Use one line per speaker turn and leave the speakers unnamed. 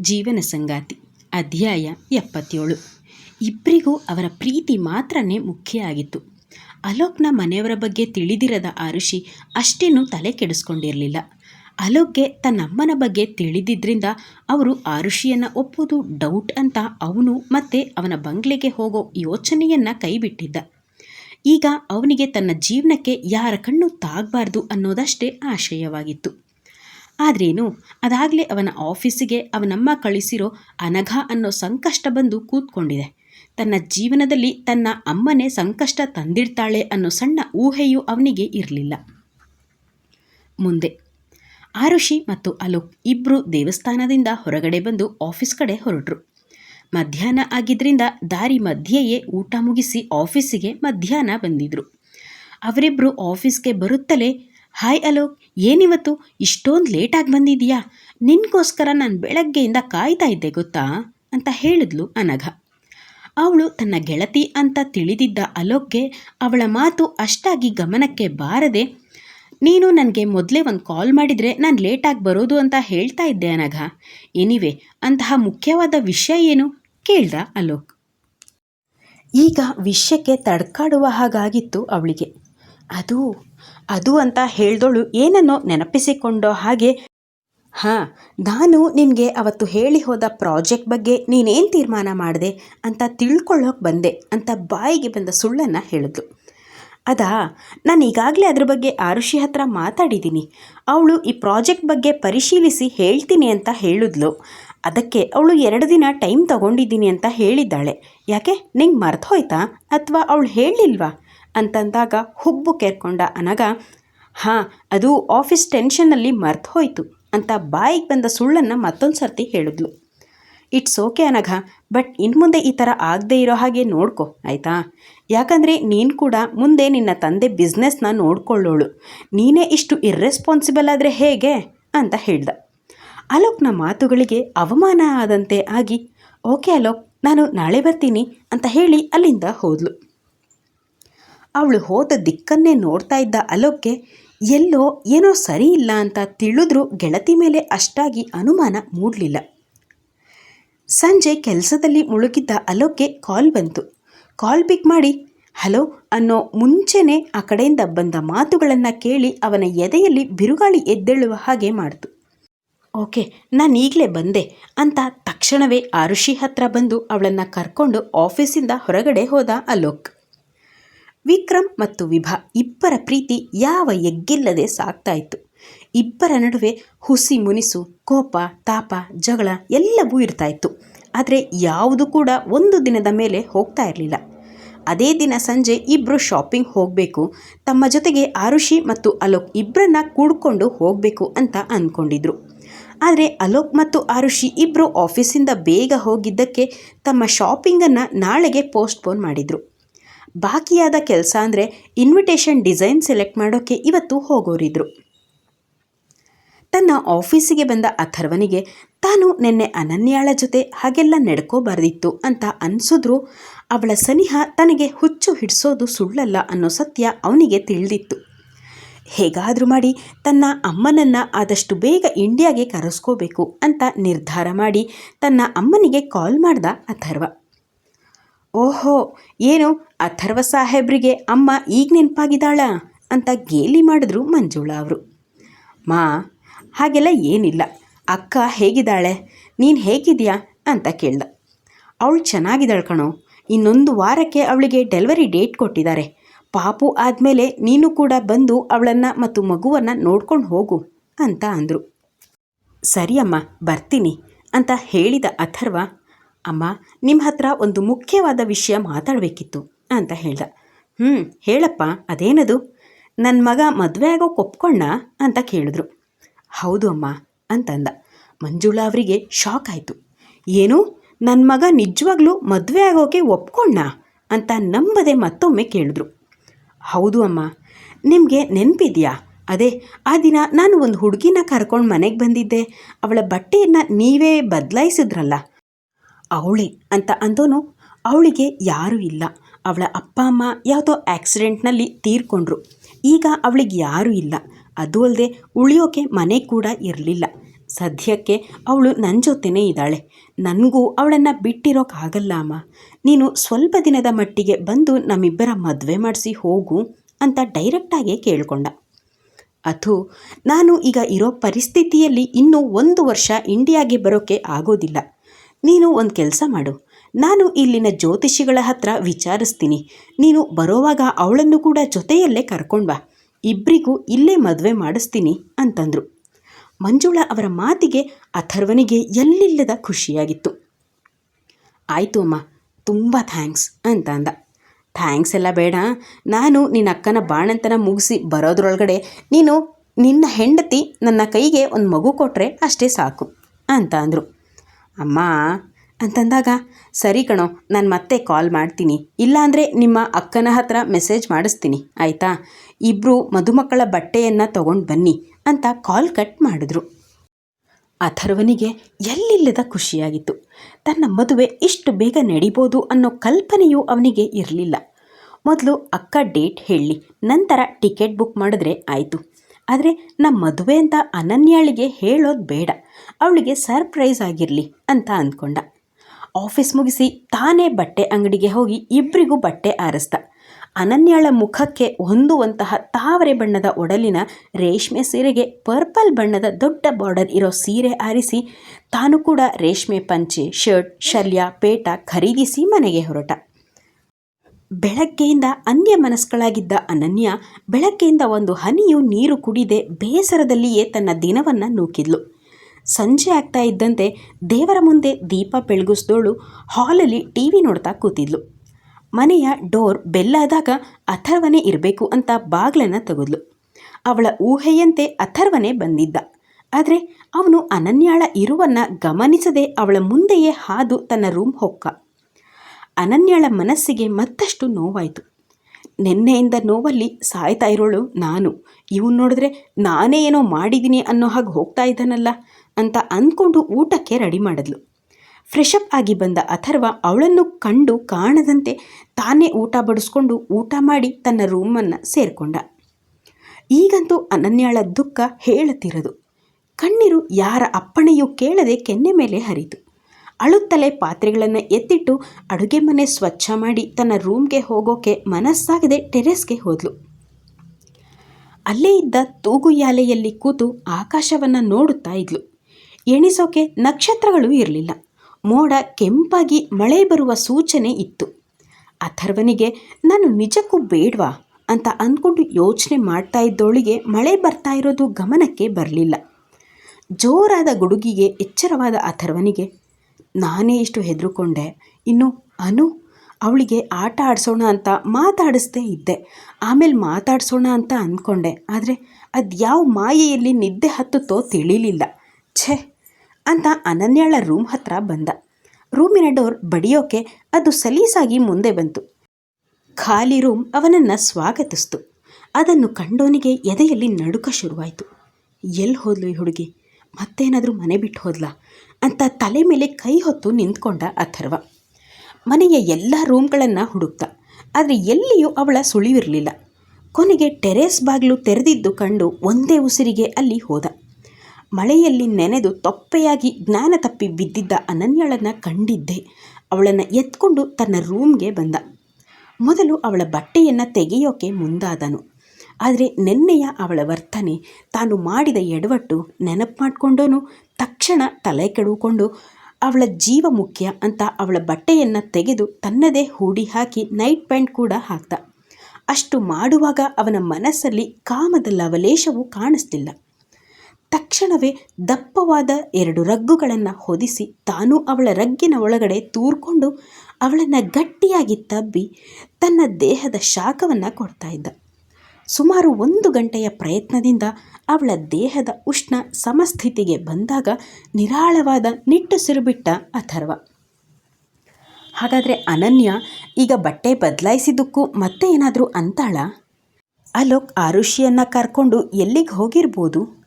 ಜೀವನ ಸಂಗಾತಿ. ಅಧ್ಯಾಯ ಎಪ್ಪತ್ತೇಳು. ಇಬ್ಬರಿಗೂ ಅವರ ಪ್ರೀತಿ ಮಾತ್ರನೇ ಮುಖ್ಯ ಆಗಿತ್ತು. ಅಲೋಕ್ನ ಮನೆಯವರ ಬಗ್ಗೆ ತಿಳಿದಿರದ ಆರುಷಿ ಅಷ್ಟೇನೂ ತಲೆ ಕೆಡಿಸ್ಕೊಂಡಿರಲಿಲ್ಲ. ಅಲೋಕ್ಗೆ ತನ್ನಮ್ಮನ ಬಗ್ಗೆ ತಿಳಿದಿದ್ದರಿಂದ ಅವರು ಆರುಷಿಯನ್ನು ಒಪ್ಪೋದು ಡೌಟ್ ಅಂತ ಅವನು ಮತ್ತೆ ಅವನ ಬಂಗ್ಲೆಗೆ ಹೋಗೋ ಯೋಚನೆಯನ್ನು ಕೈಬಿಟ್ಟಿದ್ದ. ಈಗ ಅವನಿಗೆ ತನ್ನ ಜೀವನಕ್ಕೆ ಯಾರ ಕಣ್ಣು ತಾಗಬಾರ್ದು ಅನ್ನೋದಷ್ಟೇ ಆಶಯವಾಗಿತ್ತು. ಆದ್ರೇನು? ಅದಾಗಲೇ ಅವನ ಆಫೀಸಿಗೆ ಅವನಮ್ಮ ಕಳಿಸಿರೋ ಅನಘ ಅನ್ನೋ ಸಂಕಷ್ಟ ಬಂದು ಕೂತ್ಕೊಂಡಿದೆ. ತನ್ನ ಜೀವನದಲ್ಲಿ ತನ್ನ ಅಮ್ಮನೇ ಸಂಕಷ್ಟ ತಂದಿರ್ತಾಳೆ ಅನ್ನೋ ಸಣ್ಣ ಊಹೆಯೂ ಅವನಿಗೆ ಇರಲಿಲ್ಲ. ಮುಂದೆ ಆರುಷಿ ಮತ್ತು ಅಲೋಕ್ ಇಬ್ಬರು ದೇವಸ್ಥಾನದಿಂದ ಹೊರಗಡೆ ಬಂದು ಆಫೀಸ್ ಕಡೆ ಹೊರಟರು. ಮಧ್ಯಾಹ್ನ ಆಗಿದ್ದರಿಂದ ದಾರಿ ಮಧ್ಯೆಯೇ ಊಟ ಮುಗಿಸಿ ಆಫೀಸಿಗೆ ಮಧ್ಯಾಹ್ನ ಬಂದಿದ್ರು. ಅವರಿಬ್ಬರು ಆಫೀಸ್ಗೆ ಬರುತ್ತಲೇ ಹಾಯ್ ಅಲೋಕ್, ಏನಿವತ್ತು? ಇಷ್ಟೊಂದು ಲೇಟಾಗಿ ಬಂದಿದೆಯಾ ನಿನ್ಗೋಸ್ಕರ ನಾನು ಬೆಳಗ್ಗೆಯಿಂದ ಕಾಯ್ತಾ ಇದ್ದೆ ಗೊತ್ತಾ? ಅಂತ ಹೇಳಿದ್ಲು ಅನಘ. ಅವಳು ತನ್ನ ಗೆಳತಿ ಅಂತ ತಿಳಿದಿದ್ದ ಅಲೋಕ್ಗೆ ಅವಳ ಮಾತು ಅಷ್ಟಾಗಿ ಗಮನಕ್ಕೆ ಬಾರದೆ, ನೀನು ನನಗೆ ಮೊದಲೇ ಒಂದು ಕಾಲ್ ಮಾಡಿದರೆ ನಾನು ಲೇಟಾಗಿ ಬರೋದು ಅಂತ ಹೇಳ್ತಾ ಇದ್ದೆ ಅನಘ. ಎನಿವೆ, ಅಂತಹ ಮುಖ್ಯವಾದ ವಿಷಯ ಏನು? ಕೇಳ್ದ ಅಲೋಕ್. ಈಗ ವಿಷಯಕ್ಕೆ ತಡ್ಕಾಡುವ ಹಾಗಾಗಿತ್ತು ಅವಳಿಗೆ. ಅದು ಅದು ಅಂತ ಹೇಳ್ದೋಳು ಏನನ್ನೋ ನೆನಪಿಸಿಕೊಂಡೋ ಹಾಗೆ, ಹಾಂ, ನಾನು ನಿನಗೆ ಅವತ್ತು ಹೇಳಿ ಹೋದ ಪ್ರಾಜೆಕ್ಟ್ ಬಗ್ಗೆ ನೀನೇನು ತೀರ್ಮಾನ ಮಾಡಿದೆ ಅಂತ ತಿಳ್ಕೊಳ್ಳೋಕೆ ಬಂದೆ ಅಂತ ಬಾಯಿಗೆ ಬಂದ ಸುಳ್ಳನ್ನು ಹೇಳಿದ್ಲು. ಅದಾ, ನಾನು ಈಗಾಗಲೇ ಅದ್ರ ಬಗ್ಗೆ ಆರುಷಿ ಹತ್ರ ಮಾತಾಡಿದ್ದೀನಿ ಅವಳು ಈ ಪ್ರಾಜೆಕ್ಟ್ ಬಗ್ಗೆ ಪರಿಶೀಲಿಸಿ ಹೇಳ್ತೀನಿ ಅಂತ ಹೇಳಿದ್ಲು. ಅದಕ್ಕೆ ಅವಳು ಎರಡು ದಿನ ಟೈಮ್ ತಗೊಂಡಿದ್ದೀನಿ ಅಂತ ಹೇಳಿದ್ದಾಳೆ. ಯಾಕೆ, ನಿಂಗೆ ಮರ್ತು ಹೋಯ್ತಾ ಅಥವಾ ಅವಳು ಹೇಳಿಲ್ವಾ ಅಂತಂದಾಗ ಹುಬ್ಬು ಕೇರ್ಕೊಂಡ ಅನಗ, ಹಾಂ, ಅದು ಆಫೀಸ್ ಟೆನ್ಷನ್ನಲ್ಲಿ ಮರ್ತು ಹೋಯಿತು ಅಂತ ಬಾಯಿಗೆ ಬಂದ ಸುಳ್ಳನ್ನು ಮತ್ತೊಂದು ಸರ್ತಿ ಹೇಳಿದ್ಲು. ಇಟ್ಸ್ ಓಕೆ ಅನಘ, ಬಟ್ ಇನ್ನು ಮುಂದೆ ಈ ಥರ ಆಗದೇ ಇರೋ ಹಾಗೆ ನೋಡ್ಕೊ, ಆಯಿತಾ? ಯಾಕಂದರೆ ನೀನು ಕೂಡ ಮುಂದೆ ನಿನ್ನ ತಂದೆ ಬಿಸ್ನೆಸ್ನ ನೋಡ್ಕೊಳ್ಳೋಳು. ನೀನೇ ಇಷ್ಟು ಇರ್ರೆಸ್ಪಾನ್ಸಿಬಲ್ ಆದರೆ ಹೇಗೆ? ಅಂತ ಹೇಳ್ದ. ಅಲೋಕ್ನ ಮಾತುಗಳಿಗೆ ಅವಮಾನ ಆದಂತೆ ಆಗಿ, ಓಕೆ ಅಲೋಕ್, ನಾನು ನಾಳೆ ಬರ್ತೀನಿ ಅಂತ ಹೇಳಿ ಅಲ್ಲಿಂದ ಹೋದ್ಲು. ಅವಳು ಹೋದ ದಿಕ್ಕನ್ನೇ ನೋಡ್ತಾ ಇದ್ದ ಅಲೋಕ್ಗೆ ಎಲ್ಲೋ ಏನೋ ಸರಿ ಇಲ್ಲ ಅಂತ ತಿಳಿದ್ರೂ ಗೆಳತಿ ಮೇಲೆ ಅಷ್ಟಾಗಿ ಅನುಮಾನ ಮೂಡಲಿಲ್ಲ. ಸಂಜೆ ಕೆಲಸದಲ್ಲಿ ಮುಳುಗಿದ್ದ ಅಲೋಕ್ಗೆ ಕಾಲ್ ಬಂತು. ಕಾಲ್ ಪಿಕ್ ಮಾಡಿ, ಹಲೋ ಅನ್ನೋ ಮುಂಚೆನೇ ಆ ಕಡೆಯಿಂದ ಬಂದ ಮಾತುಗಳನ್ನು ಕೇಳಿ ಅವನ ಎದೆಯಲ್ಲಿ ಬಿರುಗಾಳಿ ಎದ್ದೇಳುವ ಹಾಗೆ ಮಾಡಿತು. ಓಕೆ, ನಾನು ಈಗಲೇ ಬಂದೆ ಅಂತ ತಕ್ಷಣವೇ ಆರುಷಿ ಹತ್ರ ಬಂದು ಅವಳನ್ನು ಕರ್ಕೊಂಡು ಆಫೀಸಿಂದ ಹೊರಗಡೆ ಹೋದ ಅಲೋಕ್. ವಿಕ್ರಮ್ ಮತ್ತು ವಿಭಾ ಇಬ್ಬರ ಪ್ರೀತಿ ಯಾವ ಎಗ್ಗಿಲ್ಲದೆ ಸಾಗ್ತಾ ಇತ್ತು. ಇಬ್ಬರ ನಡುವೆ ಹುಸಿ ಮುನಿಸು, ಕೋಪ, ತಾಪ, ಜಗಳ ಎಲ್ಲವೂ ಇರ್ತಾ ಇತ್ತು. ಆದರೆ ಯಾವುದು ಕೂಡ ಒಂದು ದಿನದ ಮೇಲೆ ಹೋಗ್ತಾ ಇರಲಿಲ್ಲ. ಅದೇ ದಿನ ಸಂಜೆ ಇಬ್ಬರು ಶಾಪಿಂಗ್ ಹೋಗಬೇಕು. ತಮ್ಮ ಜೊತೆಗೆ ಆರುಷಿ ಮತ್ತು ಅಲೋಕ್ ಇಬ್ಬರನ್ನ ಕೂಡ್ಕೊಂಡು ಹೋಗಬೇಕು ಅಂತ ಅಂದ್ಕೊಂಡಿದ್ರು ಆದರೆ ಅಲೋಕ್ ಮತ್ತು ಆರುಷಿ ಇಬ್ಬರು ಆಫೀಸಿಂದ ಬೇಗ ಹೋಗಿದ್ದಕ್ಕೆ ತಮ್ಮ ಶಾಪಿಂಗನ್ನು ನಾಳೆಗೆ ಪೋಸ್ಟ್ಪೋನ್ ಮಾಡಿದರು. ಬಾಕಿಯಾದ ಕೆಲಸ ಅಂದರೆ ಇನ್ವಿಟೇಷನ್ ಡಿಸೈನ್ ಸೆಲೆಕ್ಟ್ ಮಾಡೋಕ್ಕೆ ಇವತ್ತು ಹೋಗೋರಿದ್ರು. ತನ್ನ ಆಫೀಸಿಗೆ ಬಂದ ಅಥರ್ವನಿಗೆ, ತಾನು ನಿನ್ನೆ ಅನನ್ಯಾಳ ಜೊತೆ ಹಾಗೆಲ್ಲ ನಡ್ಕೋಬಾರ್ದಿತ್ತು ಅಂತ ಅನಿಸಿದ್ರು. ಅವಳ ಸನಿಹ ತನಗೆ ಹುಚ್ಚು ಹಿಡಿಸೋದು ಸುಳ್ಳಲ್ಲ ಅನ್ನೋ ಸತ್ಯ ಅವನಿಗೆ ತಿಳಿದಿತ್ತು. ಹೇಗಾದರೂ ಮಾಡಿ, ತನ್ನ ಅಮ್ಮನನ್ನು ಆದಷ್ಟು ಬೇಗ ಇಂಡಿಯಾಗೆ ಕರೆಸ್ಕೋಬೇಕು ಅಂತ ನಿರ್ಧಾರ ಮಾಡಿ ತನ್ನ ಅಮ್ಮನಿಗೆ ಕಾಲ್ ಮಾಡ್ದ ಅಥರ್ವ. ಓಹೋ, ಏನು ಅಥರ್ವ ಸಾಹೇಬ್ರಿಗೆ ಅಮ್ಮ ಈಗ ನೆನಪಾಗಿದ್ದಾಳ ಅಂತ ಗೇಲಿ ಮಾಡಿದ್ರು ಮಂಜುಳಾ ಅವರು. ಮಾ, ಹಾಗೆಲ್ಲ ಏನಿಲ್ಲ. ಅಕ್ಕ ಹೇಗಿದ್ದಾಳೆ? ನೀನು ಹೇಗಿದೆಯಾ ಅಂತ ಕೇಳ್ದ. ಅವಳು ಚೆನ್ನಾಗಿದ್ದಾಳೆ ಕಣೋ. ಇನ್ನೊಂದು ವಾರಕ್ಕೆ ಅವಳಿಗೆ ಡೆಲಿವರಿ ಡೇಟ್ ಕೊಟ್ಟಿದ್ದಾರೆ. ಪಾಪು ಆದಮೇಲೆ ನೀನು ಕೂಡ ಬಂದು ಅವಳನ್ನು ಮತ್ತು ಮಗುವನ್ನು ನೋಡ್ಕೊಂಡು ಹೋಗು ಅಂತ ಅಂದರು. ಸರಿಯಮ್ಮ, ಬರ್ತೀನಿ ಅಂತ ಹೇಳಿದ ಅಥರ್ವ ಅಮ್ಮ ನಿಮ್ಮ ಹತ್ರ ಒಂದು ಮುಖ್ಯವಾದ ವಿಷಯ ಮಾತಾಡಬೇಕಿತ್ತು ಅಂತ ಹೇಳ್ದ. ಹ್ಞೂ ಹೇಳಪ್ಪ, ಅದೇನದು? ನನ್ನ ಮಗ ಮದುವೆ ಆಗೋಕೆ ಒಪ್ಕೊಂಡ ಅಂತ ಕೇಳಿದ್ರು. ಹೌದು ಅಮ್ಮ ಅಂತಂದ. ಮಂಜುಳಾ ಅವರಿಗೆ ಶಾಕ್ ಆಯಿತು. ಏನು ನನ್ನ ಮಗ ನಿಜವಾಗ್ಲೂ ಮದುವೆ ಆಗೋಕೆ ಒಪ್ಕೊಂಡ ಅಂತ ನಂಬದೆ ಮತ್ತೊಮ್ಮೆ ಕೇಳಿದ್ರು. ಹೌದು ಅಮ್ಮ, ನಿಮಗೆ ನೆನಪಿದೆಯಾ? ಅದೇ, ಆ ದಿನ ನಾನು ಒಂದು ಹುಡುಗಿನ ಕರ್ಕೊಂಡು ಮನೆಗೆ ಬಂದಿದ್ದೆ. ಅವಳ ಬಟ್ಟೆಯನ್ನು ನೀವೇ ಬದಲಾಯಿಸಿದ್ರಲ್ಲ ಅವಳೆ ಅಂತ ಅಂದೋನು ಅವಳಿಗೆ ಯಾರೂ ಇಲ್ಲ. ಅವಳ ಅಪ್ಪ, ಅಮ್ಮ ಯಾವುದೋ ಆ್ಯಕ್ಸಿಡೆಂಟ್ನಲ್ಲಿ ತೀರ್ಕೊಂಡ್ರು. ಈಗ ಅವಳಿಗೆ ಯಾರೂ ಇಲ್ಲ. ಅದು ಅಲ್ಲದೆ ಉಳಿಯೋಕೆ ಮನೆ ಕೂಡ ಇರಲಿಲ್ಲ. ಸದ್ಯಕ್ಕೆ ಅವಳು ನನ್ನ ಜೊತೆನೇ ಇದ್ದಾಳೆ. ನನಗೂ ಅವಳನ್ನು ಬಿಟ್ಟಿರೋಕ್ಕಾಗಲ್ಲ ಅಮ್ಮ. ನೀನು ಸ್ವಲ್ಪ ದಿನದ ಮಟ್ಟಿಗೆ ಬಂದು ನಮ್ಮಿಬ್ಬರ ಮದುವೆ ಮಾಡಿಸಿ ಹೋಗು ಅಂತ ಡೈರೆಕ್ಟಾಗೇ ಕೇಳಿಕೊಂಡ. ಅಥು, ನಾನು ಈಗ ಇರೋ ಪರಿಸ್ಥಿತಿಯಲ್ಲಿ ಇನ್ನೂ ಒಂದು ವರ್ಷ ಇಂಡಿಯಾಗೆ ಬರೋಕ್ಕೆ ಆಗೋದಿಲ್ಲ. ನೀನು ಒಂದು ಕೆಲಸ ಮಾಡು. ನಾನು ಇಲ್ಲಿನ ಜ್ಯೋತಿಷಿಗಳ ಹತ್ರ ವಿಚಾರಿಸ್ತೀನಿ. ನೀನು ಬರೋವಾಗ ಅವಳನ್ನು ಕೂಡ ಜೊತೆಯಲ್ಲೇ ಕರ್ಕೊಂಡು ಬಾ. ಇಬ್ಬರಿಗೂ ಇಲ್ಲೇ ಮದುವೆ ಮಾಡಿಸ್ತೀನಿ ಅಂತಂದರು. ಮಂಜುಳಾ ಅವರ ಮಾತಿಗೆ ಅಥರ್ವನಿಗೆ ಎಲ್ಲಿಲ್ಲದ ಖುಷಿಯಾಗಿತ್ತು. ಆಯಿತು ಅಮ್ಮ, ತುಂಬ ಥ್ಯಾಂಕ್ಸ್ ಅಂತ ಅಂದ ಥ್ಯಾಂಕ್ಸ್ ಎಲ್ಲ ಬೇಡ. ನಾನು ನಿನ್ನ ಅಕ್ಕನ ಬಾಣಂತನ ಮುಗಿಸಿ ಬರೋದ್ರೊಳಗಡೆ ನೀನು ನಿನ್ನ ಹೆಂಡತಿ ನನ್ನ ಕೈಗೆ ಒಂದು ಮಗು ಕೊಟ್ಟರೆ ಅಷ್ಟೇ ಸಾಕು ಅಂತ ಅಂದರು ಅಮ್ಮ, ಅಂತಂದಾಗ, ಸರಿ ಕಣೋ, ನಾನು ಮತ್ತೆ ಕಾಲ್ ಮಾಡ್ತೀನಿ. ಇಲ್ಲಾಂದರೆ ನಿಮ್ಮ ಅಕ್ಕನ ಹತ್ರ ಮೆಸೇಜ್ ಮಾಡಿಸ್ತೀನಿ, ಆಯಿತಾ? ಇಬ್ಬರು ಮಧುಮಕ್ಕಳ ಬಟ್ಟೆಯನ್ನು ತಗೊಂಡು ಬನ್ನಿ ಅಂತ ಕಾಲ್ ಕಟ್ ಮಾಡಿದ್ರು. ಅಥರ್ವನಿಗೆ ಎಲ್ಲಿಲ್ಲದ ಖುಷಿಯಾಗಿತ್ತು. ತನ್ನ ಮದುವೆ ಇಷ್ಟು ಬೇಗ ನಡಿಬೋದು ಅನ್ನೋ ಕಲ್ಪನೆಯೂ ಅವನಿಗೆ ಇರಲಿಲ್ಲ. ಮೊದಲು ಅಕ್ಕ ಡೇಟ್ ಹೇಳಿ, ನಂತರ ಟಿಕೆಟ್ ಬುಕ್ ಮಾಡಿದ್ರೆ ಆಯಿತು. ಆದರೆ ನಮ್ಮ ಮದುವೆ ಅಂತ ಅನನ್ಯಾಳಿಗೆ ಹೇಳೋದು ಬೇಡ. ಅವಳಿಗೆ ಸರ್ಪ್ರೈಸ್ ಆಗಿರಲಿ ಅಂತ ಅಂದ್ಕೊಂಡ. ಆಫೀಸ್ ಮುಗಿಸಿ ತಾನೇ ಬಟ್ಟೆ ಅಂಗಡಿಗೆ ಹೋಗಿ ಇಬ್ಬರಿಗೂ ಬಟ್ಟೆ ಆರಿಸ್ದ ಅನನ್ಯಾಳ ಮುಖಕ್ಕೆ ಹೊಂದುವಂತಹ ತಾವರೆ ಬಣ್ಣದ ಒಡಲಿನ ರೇಷ್ಮೆ ಸೀರೆಗೆ ಪರ್ಪಲ್ ಬಣ್ಣದ ದೊಡ್ಡ ಬಾರ್ಡರ್ ಇರೋ ಸೀರೆ ಆರಿಸಿ ತಾನು ಕೂಡ ರೇಷ್ಮೆ ಪಂಚೆ, ಶರ್ಟ್, ಶಲ್ಯ, ಪೇಟ ಖರೀದಿಸಿ ಮನೆಗೆ ಹೊರಟ. ಬೆಳಗ್ಗೆಯಿಂದ ಅನ್ಯ ಮನಸ್ಕಳಾಗಿದ್ದ ಅನನ್ಯ ಬೆಳಗ್ಗೆಯಿಂದ ಒಂದು ಹನಿಯು ನೀರು ಕುಡಿದೆ ಬೇಸರದಲ್ಲಿಯೇ ತನ್ನ ದಿನವನ್ನು ನೂಕಿದ್ಲು. ಸಂಜೆ ಆಗ್ತಾ ಇದ್ದಂತೆ ದೇವರ ಮುಂದೆ ದೀಪ ಬೆಳಗಿಸ್ದೋಳು ಹಾಲಲ್ಲಿ ಟಿ ವಿ ನೋಡ್ತಾ ಕೂತಿದ್ಲು. ಮನೆಯ ಡೋರ್ ಬೆಲ್ಲಾದಾಗ ಅಥರ್ವನೇ ಇರಬೇಕು ಅಂತ ಬಾಗ್ಲನ್ನು ತೆಗೆದ್ಲು. ಅವಳ ಊಹೆಯಂತೆ ಅಥರ್ವನೇ ಬಂದಿದ್ದ. ಆದರೆ ಅವನು ಅನನ್ಯಾಳ ಇರುವನ್ನ ಗಮನಿಸದೆ ಅವಳ ಮುಂದೆಯೇ ಹಾದು ತನ್ನ ರೂಮ್ ಹೊಕ್ಕ. ಅನನ್ಯಾಳ ಮನಸ್ಸಿಗೆ ಮತ್ತಷ್ಟು ನೋವಾಯಿತು. ನಿನ್ನೆಯಿಂದ ನೋವಲ್ಲಿ ಸಾಯ್ತಾ ಇರೋಳು ನಾನು. ಇವನು ನೋಡಿದ್ರೆ ನಾನೇ ಏನೋ ಮಾಡಿದ್ದೀನಿ ಅನ್ನೋ ಹಾಗೆ ಹೋಗ್ತಾ ಇದ್ದಾನಲ್ಲ ಅಂತ ಅಂದ್ಕೊಂಡು ಊಟಕ್ಕೆ ರೆಡಿ ಮಾಡಿದ್ಲು. ಫ್ರೆಶಪ್ ಆಗಿ ಬಂದ ಅಥರ್ವ ಅವಳನ್ನು ಕಂಡು ಕಾಣದಂತೆ ತಾನೇ ಊಟ ಬಡಿಸ್ಕೊಂಡು ಊಟ ಮಾಡಿ ತನ್ನ ರೂಮನ್ನು ಸೇರಿಕೊಂಡ. ಈಗಂತೂ ಅನನ್ಯಾಳ ದುಃಖ ಹೇಳುತ್ತಿರದು. ಕಣ್ಣೀರು ಯಾರ ಅಪ್ಪಣೆಯೂ ಕೇಳದೆ ಕೆನ್ನೆ ಮೇಲೆ ಹರಿತು ಅಳುತ್ತಲೇ ಪಾತ್ರೆಗಳನ್ನು ಎತ್ತಿಟ್ಟು ಅಡುಗೆ ಮನೆ ಸ್ವಚ್ಛ ಮಾಡಿ ತನ್ನ ರೂಮ್ಗೆ ಹೋಗೋಕೆ ಮನಸ್ಸಾಗದೆ ಟೆರೆಸ್ಗೆ ಹೋದ್ಲು. ಅಲ್ಲೇ ಇದ್ದ ತೂಗುಯಾಲೆಯಲ್ಲಿ ಕೂತು ಆಕಾಶವನ್ನು ನೋಡುತ್ತಾ ಇದ್ಲು. ಎಣಿಸೋಕೆ ನಕ್ಷತ್ರಗಳು ಇರಲಿಲ್ಲ. ಮೋಡ ಕೆಂಪಾಗಿ ಮಳೆ ಬರುವ ಸೂಚನೆ ಇತ್ತು. ಅಥರ್ವನಿಗೆ, ನಾನು ನಿಜಕ್ಕೂ ಬೇಡ್ವಾ? ಅಂತ ಅಂದ್ಕೊಂಡು ಯೋಚನೆ ಮಾಡ್ತಾ ಇದ್ದೋಳಿಗೆ ಮಳೆ ಬರ್ತಾ ಇರೋದು ಗಮನಕ್ಕೆ ಬರಲಿಲ್ಲ. ಜೋರಾದ ಗುಡುಗಿಗೆ ಎಚ್ಚರವಾದ ಅಥರ್ವನಿಗೆ ನಾನೇ ಇಷ್ಟು ಹೆದರುಕೊಂಡೆ. ಇನ್ನು ಅನು, ಅವಳಿಗೆ ಆಟ ಆಡಿಸೋಣ ಅಂತ ಮಾತಾಡಿಸ್ದೇ ಇದ್ದೆ. ಆಮೇಲೆ ಮಾತಾಡಿಸೋಣ ಅಂತ ಅಂದ್ಕೊಂಡೆ ಆದರೆ ಅದು ಯಾವ ಮಾಯೆಯಲ್ಲಿ ನಿದ್ದೆ ಹತ್ತುತ್ತೋ ತಿಳಿಲಿಲ್ಲ. ಛೇ, ಅಂತ ಅನನ್ಯಾಳ ರೂಮ್ ಹತ್ರ ಬಂದ. ರೂಮಿನ ಡೋರ್ ಬಡಿಯೋಕೆ ಅದು ಸಲೀಸಾಗಿ ಮುಂದೆ ಬಂತು. ಖಾಲಿ ರೂಮ್ ಅವನನ್ನು ಸ್ವಾಗತಿಸ್ತು. ಅದನ್ನು ಕಂಡೋನಿಗೆ ಎದೆಯಲ್ಲಿ ನಡುಕ ಶುರುವಾಯಿತು. ಎಲ್ಲಿ ಹೋದ್ಲು ಈ ಹುಡುಗಿ? ಮತ್ತೇನಾದರೂ ಮನೆ ಬಿಟ್ಟು ಹೋದ್ಲಾ? ಅಂತ ತಲೆ ಮೇಲೆ ಕೈ ಹೊತ್ತು ನಿಂತ್ಕೊಂಡ ಅಥರ್ವ. ಮನೆಯ ಎಲ್ಲ ರೂಮ್ಗಳನ್ನು ಹುಡುಕ್ತ. ಆದರೆ ಎಲ್ಲಿಯೂ ಅವಳ ಸುಳಿವಿರಲಿಲ್ಲ. ಕೊನೆಗೆ ಟೆರೇಸ್ ಬಾಗಿಲು ತೆರೆದಿದ್ದು ಕಂಡು ಒಂದೇ ಉಸಿರಿಗೆ ಅಲ್ಲಿ ಹೋದ. ಮಳೆಯಲ್ಲಿ ನೆನೆದು ತೊಪ್ಪೆಯಾಗಿ ಜ್ಞಾನ ತಪ್ಪಿ ಬಿದ್ದಿದ್ದ ಅನನ್ಯಳನ್ನು ಕಂಡಿದ್ದೆ. ಅವಳನ್ನು ಎತ್ಕೊಂಡು ತನ್ನ ರೂಮ್ಗೆ ಬಂದ. ಮೊದಲು ಅವಳ ಬಟ್ಟೆಯನ್ನು ತೆಗೆಯೋಕೆ ಮುಂದಾದನು. ಆದರೆ ನೆನ್ನೆಯ ಅವಳ ವರ್ತನೆ ತಾನು ಮಾಡಿದ ಎಡವಟ್ಟು ನೆನಪು ಮಾಡಿಕೊಂಡೋನು ತಕ್ಷಣ ತಲೆ ಕೆಡುಕೊಂಡು ಅವಳ ಜೀವ ಮುಖ್ಯ ಅಂತ ಅವಳ ಬಟ್ಟೆಯನ್ನು ತೆಗೆದು ತನ್ನದೇ ಹೂಡಿ ಹಾಕಿ ನೈಟ್ ಪ್ಯಾಂಟ್ ಕೂಡ ಹಾಕ್ದ. ಅಷ್ಟು ಮಾಡುವಾಗ ಅವನ ಮನಸ್ಸಲ್ಲಿ ಕಾಮದ ಲವಲೇಶವು ಕಾಣಿಸ್ತಿಲ್ಲ. ತಕ್ಷಣವೇ ದಪ್ಪವಾದ ಎರಡು ರಗ್ಗುಗಳನ್ನು ಹೊದಿಸಿ ತಾನು ಅವಳ ರಗ್ಗಿನ ಒಳಗಡೆ ತೂರ್ಕೊಂಡು ಅವಳನ್ನು ಗಟ್ಟಿಯಾಗಿ ತಬ್ಬಿ ತನ್ನ ದೇಹದ ಶಾಖವನ್ನು ಕೊಡ್ತಾ ಇದ್ದ. ಸುಮಾರು ಒಂದು ಗಂಟೆಯ ಪ್ರಯತ್ನದಿಂದ ಅವಳ ದೇಹದ ಉಷ್ಣ ಸಮಸ್ಥಿತಿಗೆ ಬಂದಾಗ ನಿರಾಳವಾದ ನಿಟ್ಟುಸಿರು ಬಿಟ್ಟ ಅಥರ್ವ. ಹಾಗಾದರೆ ಅನನ್ಯ, ಈಗ ಬಟ್ಟೆ ಬದಲಾಯಿಸಿದ್ದಕ್ಕೂ ಮತ್ತೆ ಏನಾದರೂ ಅಂತಾಳ? ಅಲೋಕ್ ಆರುಷಿಯನ್ನು ಕರ್ಕೊಂಡು ಎಲ್ಲಿಗೆ ಹೋಗಿರ್ಬೋದು?